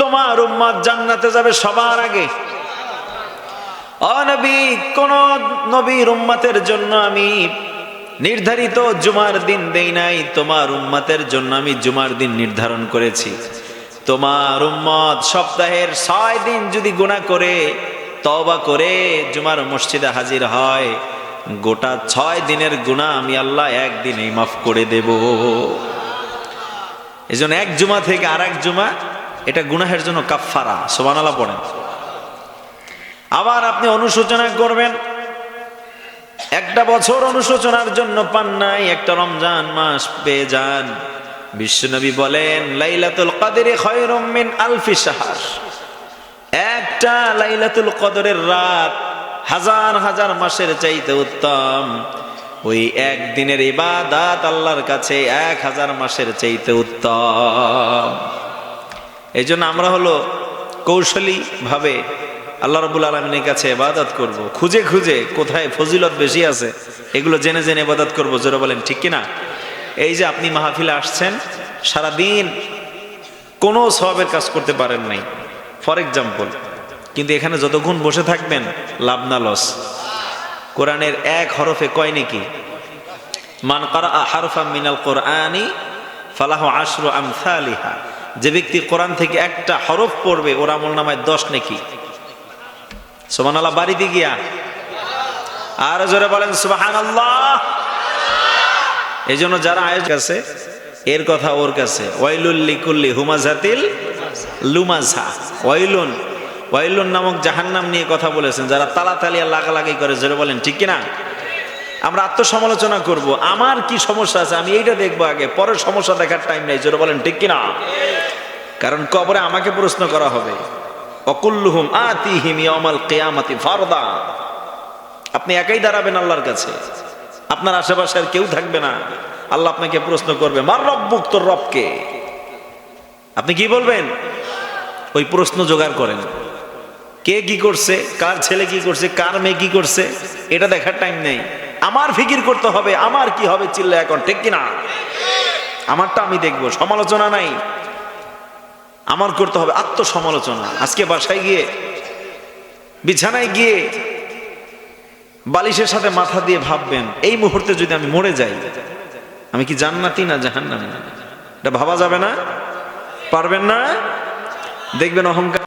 তোমার উম্মত জান্নাতে যাবে সবার আগে। অনবী কোন নবীর উম্মতের জন্য আমি নির্ধারিত জুমার দিন দেই নাই, তোমার উম্মতের জন্য আমি জুমার দিন নির্ধারণ করেছি। তোমার উম্মত সপ্তাহের ছয় দিন যদি গুণা করে তবা করে জুমার মসজিদে হাজির হয়, গোটা ছয় দিনের গুণা আমি আল্লাহ একদিনেই মাফ করে দেব। এই জন্য এক জুমা থেকে আর এক জুমা এটা গুনাহের জন্য কাফফারা সোবানালা পড়েন। আবার আপনি অনুশোচনা করবেন, একটা বছর অনুশোচনার জন্য পান নাই, একটা রমজান মাস পেয়ে যান। বিশ্বনবী বলেন, লাইলাতুল কদরে খয়রুম আলফি শাহর। একটা লাইলাতুল কদরের রাত হাজার হাজার মাসের চাইতে উত্তম। ওই একদিনের ইবাদাত আল্লাহর কাছে এক হাজার মাসের চাইতে উত্তম। এই জন্য আমরা হলো কৌশলী ভাবে আল্লাহ রবুল আলমিনের কাছে এবাদত করব। খুঁজে খুঁজে কোথায় ফজিলত বেশি আছে, এগুলো জেনে জেনে এবাদত করব। জোরে বলেন, ঠিক কিনা? এই যে আপনি মাহফিলে আসছেন, সারাদিন কোনো সবের কাজ করতে পারেন নাই। ফর এক্সাম্পল, কিন্তু এখানে যতক্ষণ বসে থাকবেন, লাভ না লস। কোরআনের এক হরফে কয় নাকি? মান করা হারফা মিনাল কোরআনি ফালাহ আশরু আমসালিহা। যে ব্যক্তি কোরআন থেকে একটা হরফ পড়বে, ওর আমল নামায় দশ নাকি। সোমান আল্লাহ বাড়িতে গিয়া। আর জোরে বলেন সুবাহান আল্লাহ এই জন্য যারা আয়োজ আছে, এর কথা ওর কাছে। ওয়াইলুল্লি কুল্লি হুমাজাতিল লুমাজা ওয়াইলুন ওয়াইলুন নামক জাহান্নাম নিয়ে কথা বলেছেন, যারা তালাতালিয়া লাগালাগি করে, জোরে বলেন, ঠিক কিনা? আমরা আত্মসমালোচনা করব। আমার কি সমস্যা আছে? আমি এইটা দেখব আগে পরের সমস্যা দেখার টাইম নেই, জোরে বলেন, ঠিক কিনা? কারণ কবরে আমাকে প্রশ্ন করা হবে, অকুল্লুহুম আতিহিম ইয়ামাল কিয়ামাতি ফারদা। আপনি একাই দাঁড়াবেন আল্লাহর কাছে। আপনার আশেপাশে আর কেউ থাকবে না। আল্লাহ আপনাকে প্রশ্ন করবে, মার রব্বুক তোর রবকে? আপনি কি বলবেন? ওই প্রশ্ন জোগাড় করেন। কে কি করছে? কার ছেলে কি করছে? কার মেয়ে কি করছে? এটা দেখার টাইম নেই। আমার ফিকির করতে হবে, আমার কি হবে চিল্লা এখন, ঠিক কিনা? আমারটা আমি দেখব, সমালোচনা নাই। আমার করতে হবে আত্মসমালোচনা। আজকে বাসায় গিয়ে, বিছানায় গিয়ে বালিশের সাথে মাথা দিয়ে ভাববেন, এই মুহূর্তে যদি আমি মরে যাই, আমি কি জান্নাতি না জাহান্নামি? এটা ভাবা যাবে না? পারবেন না? দেখবেন অহংকার